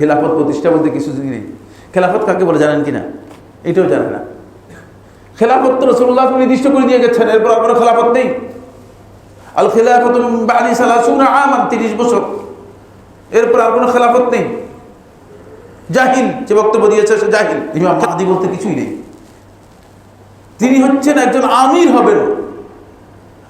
খেলাফত প্রতিষ্ঠা বলতে কিছু নেই। খেলাফত কাকে বলে জানেন কিনা? এটাও জানে না। খেলাফত তো রসুল্লাহ নির্দিষ্ট করে দিয়ে গেছেন, এরপর কোনো খেলাফত নেই। আল খেলাফত বাড়ি সালাসুনা আমান, তিরিশ বছর। এরপর আর কোনো খেলাফত নেই। জাহিল, যে বক্তব্য দিয়েছে সে জাহিল। ইমাম মাহাদি বলতে কিছুই নেই। তিনি হচ্ছেন একজন আমির হবেন।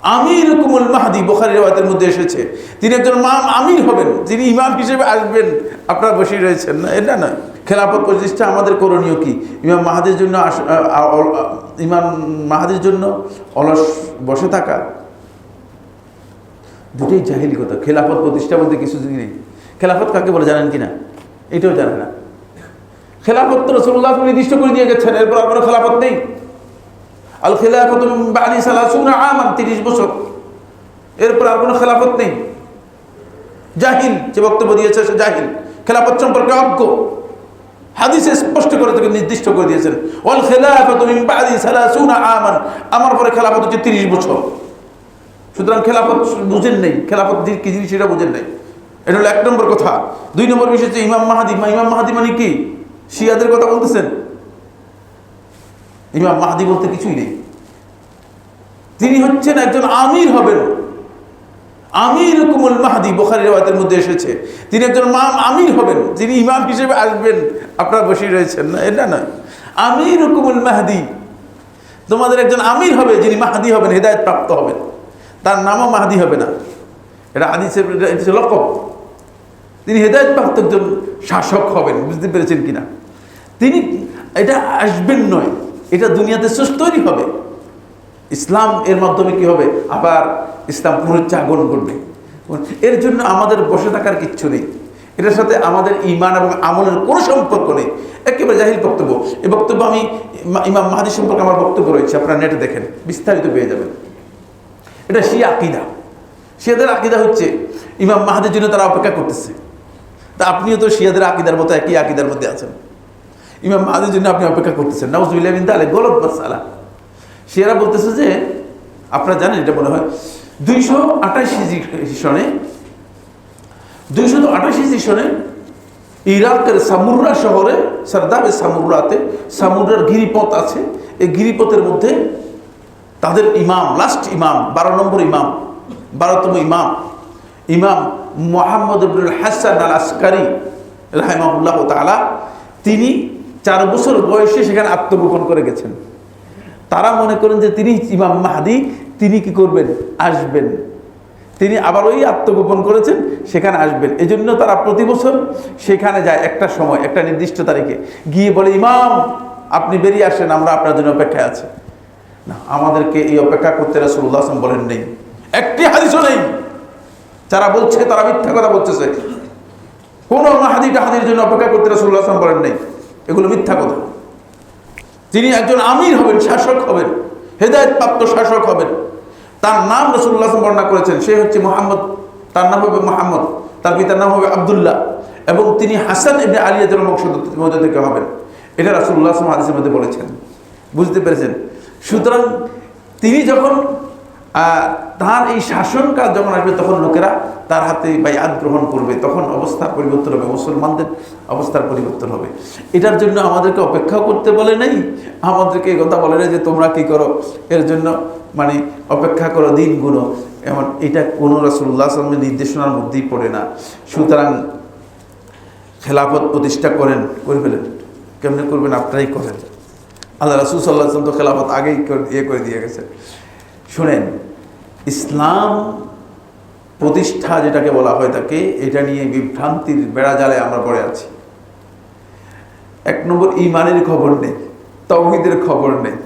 আমির কুমুল মাহাদি বোখারি রেওয়াতের মধ্যে এসেছে। তিনি একজন মাম আমির হবেন। তিনি ইমাম হিসেবে আসবেন। আপনারা বসে রয়েছেন না, এটা নয়। খেলাফত প্রতিষ্ঠা আমাদের করণীয় কি? ইমাম মাহাদির জন্য ইমাম মাহাদির জন্য অলস বসে থাকা। দুটোই জাহিলি কথা। খেলাফত প্রতিষ্ঠা বলতে কিছু নেই। খেলাফত কাকে বলে জানেন কিনা? এটাও জানে না। খেলাফত রসুল্লাহ নির্দিষ্ট করে দিয়ে গেছেন। এরপর আর কোনো খেলাফত নেই। আল খেলাফত বাড়ি সালাসুনা আমান, তিরিশ বছর। এরপর আর কোনো খেলাফত নেই। জাহিল, যে বক্তব্য দিয়েছে সে জাহিল। খেলাফত সম্পর্কে অজ্ঞ। হাদিসে স্পষ্ট করে তাকে নির্দিষ্ট করে দিয়েছেন। ওয়াল খেলাফত বাদি সালাসুনা আমান, আমার পরে খেলাফত হচ্ছে তিরিশ বছর। সুতরাং খেলাফত বুঝেন নেই। খেলাফত কি জিনিস সেটা বুঝেন নেই। এটা হলো এক নম্বর কথা। দুই নম্বর বিষয় হচ্ছে ইমাম মাহাদি। ইমাম মাহাদি মানে কি? শিয়াদের কথা বলতেছেন? ইমাম মাহাদি বলতে কিছুই নেই। তিনি হচ্ছেন একজন আমির হবেন। আমির কুমুল মাহাদি বোখারি রেওয়াতের মধ্যে এসেছে। তিনি একজন মাম আমির হবেন। যিনি ইমাম হিসেবে আসবেন। আপনারা বসে রয়েছেন না, এটা নয়। আমির কুমুল মাহাদি, তোমাদের একজন আমির হবে যিনি মাহাদি হবেন হেদায়ত প্রাপ্ত হবেন। তার নামও মাহাদি হবে না। এটা আদিসের এটা তিনি হেদায়ত প্রাপ্ত একজন শাসক হবেন, বুঝতে পেরেছেন কিনা। তিনি, এটা আসবেন নয়। এটা দুনিয়াতে সুস্থ তৈরি হবে। ইসলাম এর মাধ্যমে কি হবে? আবার ইসলাম পুনরুচ্চাগন করবে। এর জন্য আমাদের বসে থাকার কিচ্ছু নেই। এটার সাথে আমাদের ইমান এবং আমলের কোনো সম্পর্ক নেই। একেবারে জাহিল বক্তব্য। এই বক্তব্য আমি ইমাম মাহাদি সম্পর্কে আমার বক্তব্য রয়েছে, আপনারা নেটে দেখেন, বিস্তারিত পেয়ে যাবেন। এটা শিয়া আকিদা। শিয়াদের আকিদা হচ্ছে, ইমাম মাহাদের জন্য তারা অপেক্ষা করতেছে। তা আপনিও তো শিয়াদের আকিদার মতো একই আকিদার মধ্যে আছেন। ইমাম মাহাদের জন্য আপনি অপেক্ষা করতেছেন। নাউজুবিল্লাহ বিন তাহলে গলত মাসালা। সেরা বলতেছে যে, আপনারা জানেন এটা মনে হয়, দুইশো আঠাশ সনে, দুইশো আঠাশি সনে ইরাকের সামুররা শহরে সর্দাবে সামুরাতে সামুরার গিরিপথ আছে। এই গিরিপথের মধ্যে তাদের ইমাম লাস্ট ইমাম, বারো নম্বর ইমাম, বারোতম ইমাম ইমাম মোহাম্মদ আব্দুল হাসান আল আসকারি রাহেমাহুল্লাহ তালা তিনি চার বছর বয়সে সেখানে আত্মগোপন করে গেছেন। তারা মনে করেন যে তিনি ইমাম মাহাদি, তিনি কি করবেন? আসবেন। তিনি আবার ওই আত্মগোপন করেছেন, সেখানে আসবেন। এই জন্য তারা প্রতি বছর সেখানে যায় একটা সময়, একটা নির্দিষ্ট তারিখে। গিয়ে বলে, ইমাম, আপনি বেরিয়ে আসেন, আমরা আপনার জন্য অপেক্ষায় আছি। না, আমাদেরকে এই অপেক্ষা করতে রাসুল্লাহ আসলাম বলেন নেই। একটি হাদিসও নেই। যারা বলছে, তারা মিথ্যা কথা বলতেছে। কোনো মাহাদি টাহাদির জন্য অপেক্ষা করতে রাসুল্লাহ আসলাম বলেন নেই। এগুলো মিথ্যা কথা। তিনি একজন আমির হবেন, শাসক হবেন হেদায়ত প্রাপ্ত শাসক হবেন, তার নাম রসুল্লাহ বর্ণনা করেছেন, সে হচ্ছে মোহাম্মদ, তার নাম হবে মোহাম্মদ, তার পিতার নাম হবে আবদুল্লাহ, এবং তিনি হাসান এমনি আলিয়াদের মধ্যে থেকে হবেন। এটা রাসুল্লাহ হাদিসের মধ্যে বলেছেন। বুঝতে পেরেছেন? সুতরাং তিনি যখন তার এই শাসনকাল যখন আসবে, তখন লোকেরা তার হাতে বায়াত গ্রহণ করবে। তখন অবস্থার পরিবর্তন হবে, মুসলমানদের অবস্থার পরিবর্তন হবে। এটার জন্য আমাদেরকে অপেক্ষা করতে বলে নাই। আমাদেরকে এই কথা বলে না যে, তোমরা কি করো? এর জন্য মানে অপেক্ষা করো দিনগুলো এমন, এটা কোনো রাসুল্লাহ আসলামের নির্দেশনার মধ্যেই পড়ে না। সুতরাং খেলাফত প্রতিষ্ঠা করেন, করে ফেলেন। কেমনি করবেন? আপনারাই করেন। আল্লাহ রাসুল সাল্লাহ আসলাম তো খেলাফত আগেই ইয়ে করে দিয়ে গেছে শুনেন, ইসলাম প্রতিষ্ঠা যেটাকে বলা হয় তাকে, এটা নিয়ে বিভ্রান্তির বেড়াজালে আমরা পড়ে আছি। এক নম্বর, ইমানের খবর নেই, তৌহিদের খবর নেই,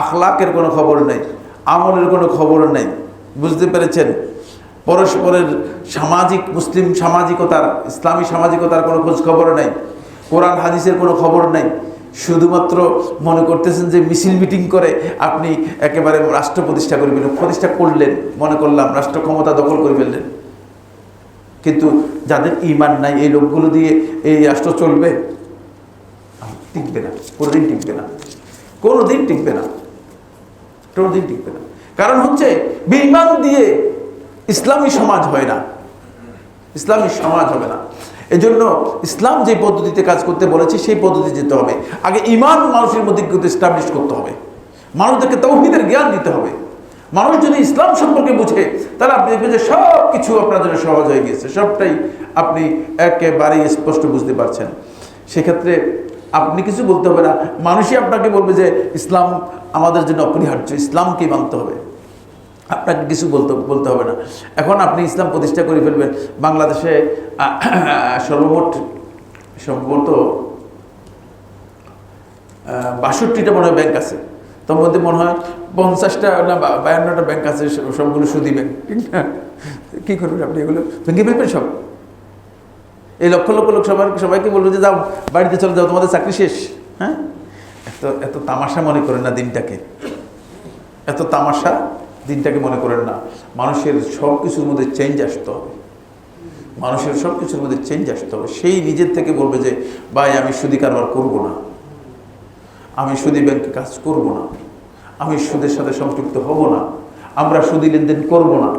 আখলাকের কোনো খবর নেই, আমলের কোনো খবর নেই। বুঝতে পেরেছেন? পরস্পরের সামাজিক, মুসলিম সামাজিকতার, ইসলামী সামাজিকতার কোনো খোঁজ খবর নেই, কোরআন, হাদিসের কোনো খবর নেই। শুধুমাত্র মনে করতেছেন যে মিছিল মিটিং করে আপনি একেবারে রাষ্ট্র প্রতিষ্ঠা করে ফেললেন, প্রতিষ্ঠা করলেন, মনে করলাম রাষ্ট্র ক্ষমতা দখল করে ফেললেন। কিন্তু যাদের ইমান নাই, এই লোকগুলো দিয়ে এই রাষ্ট্র চলবে? টিকবে না, কোনোদিন টিকবে না, কোনোদিন টিকবে না, কোনোদিন টিকবে না। কারণ হচ্ছে, বেঈমান দিয়ে ইসলামী সমাজ হয় না, ইসলামী সমাজ হবে না। এজন্য ইসলাম যে পদ্ধতিতে কাজ করতে বলেছে, সেই পদ্ধতি যেতে হবে। আগে ইমান মানুষের মধ্যে কিন্তু এস্টাবলিশ করতে হবে। মানুষদেরকে তৌহিদের জ্ঞান দিতে হবে। মানুষ যদি ইসলাম সম্পর্কে বুঝে, তাহলে আপনি দেখবেন যে সব কিছু আপনার জন্য সহজ হয়ে গিয়েছে। সবটাই আপনি একেবারেই স্পষ্ট বুঝতে পারছেন। সেক্ষেত্রে আপনি কিছু বলতে হবে না। মানুষই আপনাকে বলবে যে, ইসলাম আমাদের জন্য অপরিহার্য। ইসলামকেই মানতে হবে। আপনাকে কিছু বলতে বলতে হবে না। এখন আপনি ইসলাম প্রতিষ্ঠা করে ফেলবেন। বাংলাদেশে সর্বমোট সম্ভবত বাষট্টিটা মনে হয় ব্যাংক আছে। তার মধ্যে মনে হয় পঞ্চাশটা না বায়ান্নটা ব্যাংক আছে সবগুলো সুদী ব্যাংক ঠিক না কী করবেন আপনি এগুলো? ভেঙে ফেলবেন সব। এই লক্ষ লক্ষ লোক সবার, সবাইকে বলব যে, যাও, বাড়িতে চলে যাও, তোমাদের চাকরি শেষ। হ্যাঁ? এত এত তামাশা মনে করেন না দিনটাকে। এত তামাশা দিনটাকে মনে করেন না। মানুষের সব কিছুর মধ্যে চেঞ্জ আসতে হবে। মানুষের সব কিছুর মধ্যে চেঞ্জ আসতে হবে। সেই নিজের থেকে বলবে যে, ভাই, আমি সুদি কারবার করব না। আমি সুদি ব্যাংকে কাজ করব না। আমি সুদের সাথে সংযুক্ত হব না। আমরা সুদি লেনদেন করব না।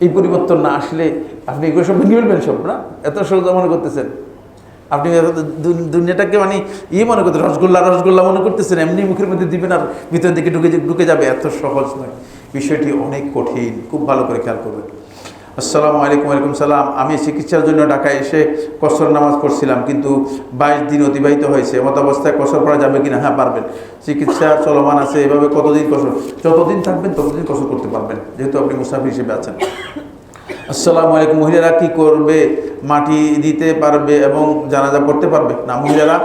এই পরিবর্তন না আসলে আপনি এগুলো সব ভেঙে ফেলবেন সব, না? এত সোজা মনে করতেছেন। আপনি দুনিয়াটাকে মানে ইয়ে মনে করতেন রসগোল্লা রসগোল্লা মনে করতেছেন, এমনি মুখের মধ্যে দিবেন আর ভিতরের দিকে ঢুকে ঢুকে যাবে, এত সহজ নয়। বিষয়টি অনেক কঠিন, খুব ভালো করে খেয়াল করবেন। আসসালামু আলাইকুম, ওয়ালাইকুম সালাম। আমি চিকিৎসার জন্য ঢাকায় এসে কসর নামাজ পড়ছিলাম, কিন্তু বাইশ দিন অতিবাহিত হয়েছে। এমত অবস্থায় কসর পড়া যাবে কিনা? হ্যাঁ পারবেন। চিকিৎসা চলমান আছে, এভাবে কতদিন কসর যতদিন থাকবেন ততদিন কসর করতে পারবেন, যেহেতু আপনি মুসাফির হিসেবে আছেন। আসসালামু আলাইকুম মহিলারা, কি করবে? মাটি দিতে পারবে এবং জানাজা পড়তে পারবে? না, মহিলারা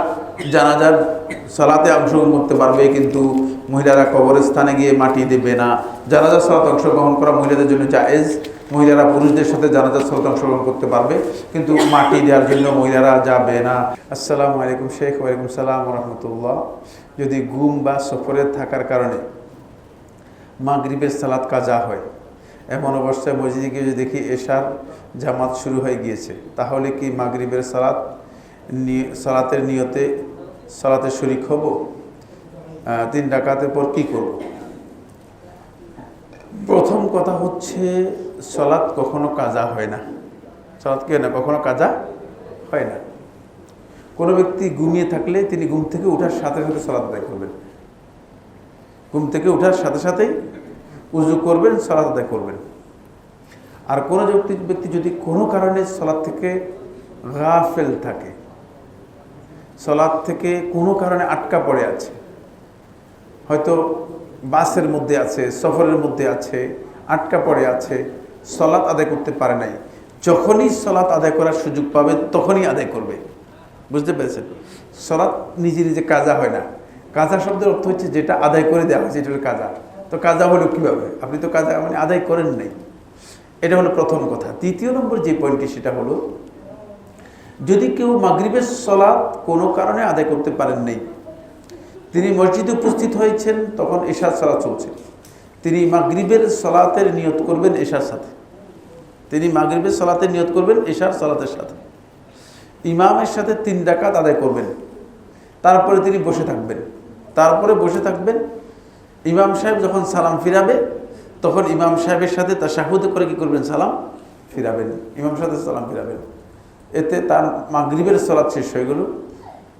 জানাজার সালাতে অংশগ্রহণ করতে পারবে, কিন্তু মহিলারা কবরস্থানে গিয়ে মাটি দেবে না। জানাজার সালাতে অংশগ্রহণ করা মহিলাদের জন্য জায়েজ। মহিলারা পুরুষদের সাথে জানাজার সালাতে অংশগ্রহণ করতে পারবে, কিন্তু মাটি দেওয়ার জন্য মহিলারা যাবে না। আসসালামু আলাইকুম শেখ, ওয়ালাইকুম সালাম রহমতুল্লাহ। যদি ঘুম বা সফরে থাকার কারণে মাগরিবের সালাত কাজা হয় এমন অবস্থায় মসজিদে গিয়ে যদি দেখি এশার জামাত শুরু হয়ে গিয়েছে, তাহলে কি মাগরিবের সালাত সালাতের নিয়তে সালাতে শরিক হব? তিন ডাকাতের পর কি করব? প্রথম কথা হচ্ছে, সালাত কখনো কাজা হয় না। সালাত কি হয় না? কখনো কাজা হয় না। কোনো ব্যক্তি ঘুমিয়ে থাকলে তিনি ঘুম থেকে ওঠার সাথে সাথে সালাত আদায় করবেন। ঘুম থেকে ওঠার সাথে সাথেই উজু করবেন, সালাত আদায় করবেন। আর কোনো ব্যক্তি যদি কোনো কারণে সলাদ থেকে গাফেল থাকে সলাদ থেকে কোনো কারণে আটকা পড়ে আছে, হয়তো বাসের মধ্যে আছে, সফরের মধ্যে আছে, আটকা পড়ে আছে সলাৎ আদায় করতে পারে নাই, যখনই সলাৎ আদায় করার সুযোগ পাবে, তখনই আদায় করবে। বুঝতে পেরেছেন? সলাৎ নিজে নিজে কাজা হয় না। কাজা শব্দের অর্থ হচ্ছে যেটা আদায় করে দেওয়া এটা হলো কাজা। তো কাজা হলো কীভাবে? আপনি তো কাজা মানে আদায় করেন নাই। এটা হলো প্রথম কথা। দ্বিতীয় নম্বর যে পয়েন্টটি সেটা হলো, যদি কেউ মাগরিবের সলাৎ কোনো কারণে আদায় করতে পারেন নাই, তিনি মসজিদে উপস্থিত হয়েছেন, তখন এশার সলাৎ চলছে। তিনি মাগরিবের সলাতের নিয়ত করবেন এশার সাথে। তিনি মাগরিবের সলাতের নিয়ত করবেন এশার সলাতের সাথে। ইমামের সাথে তিন ডাকাত আদায় করবেন। তারপরে তিনি বসে থাকবেন। তারপরে বসে থাকবেন ইমাম সাহেব যখন সালাম ফিরাবে, তখন ইমাম সাহেবের সাথে তার শাহুদে করে কি করবেন? সালাম ফিরাবেন। ইমাম সাথে সালাম ফিরাবেন। এতে তার মাগরিবের সলাদ শেষ হয়ে গেল।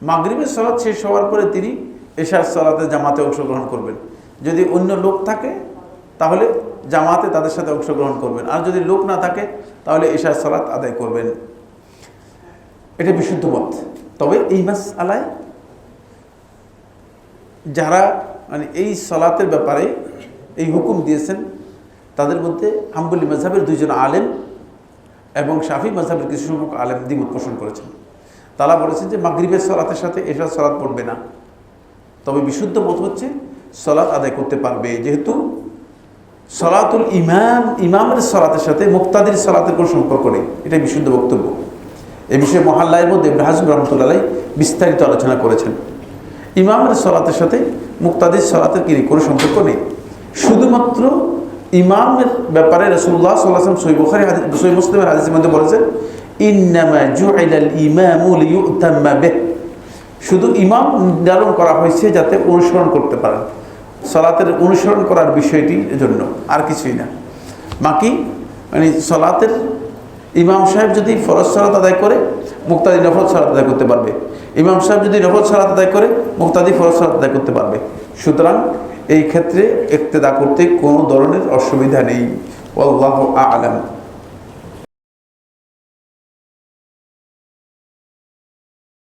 মাগরিবের সলাৎ শেষ হওয়ার পরে তিনি এশার সলাতে জামাতে অংশগ্রহণ করবেন। যদি অন্য লোক থাকে, তাহলে জামাতে তাদের সাথে অংশগ্রহণ করবেন। আর যদি লোক না থাকে, তাহলে এশার সলাৎ আদায় করবেন। এটা বিশুদ্ধ মত। তবে এই মাস আলায় যারা মানে এই সলাতের ব্যাপারে এই হুকুম দিয়েছেন তাদের মধ্যে হাম্বলি মাঝাবের দুইজন আলেম এবং শাফি মাঝাবের কিছু সংখ্যক আলেম দ্বিমত পোষণ করেছেন। তারা বলেছেন যে মাগরিবের সলাতের সাথে এসব সলাৎ পড়বে না। তবে বিশুদ্ধ মত হচ্ছে সলাৎ আদায় করতে পারবে। যেহেতু সলাতুল ইমাম, ইমামের সলাতের সাথে মুক্তাদির সলাতের কোনো সম্পর্ক নেই। এটাই বিশুদ্ধ বক্তব্য। এ বিষয়ে মহাল্লায়ের মধ্যে ইব্রাহিম রহমতুল্লাহ বিস্তারিত আলোচনা করেছেন। ইমামের সলাতের সাথে মুক্তাদির সলাতের কি কোনো সম্পর্ক নেই। শুধুমাত্র ইমামের ব্যাপারে রসুল্লাহ সাল্লাম সই বুখারি সই মুসলিমের হাদিসের মধ্যে বলেছেন শুধু ইমাম নির্ধারণ করা হয়েছে যাতে অনুসরণ করতে পারেন। সলাতের অনুসরণ করার বিষয়টির জন্য আর কিছুই না। বাকি মানে সলাতের ইমাম সাহেব যদি ফরজ সালাত আদায় করে, মুক্তাদি নফল সালাত আদায় করতে পারবে। ইমাম সাহেব যদি নফল সালাত আদায় করে, মুক্তাদি ফরজ সালাত আদায় করতে পারবে। সুতরাং এই ক্ষেত্রে ইক্তেদা করতে কোনো ধরনের অসুবিধা নেই। আলম।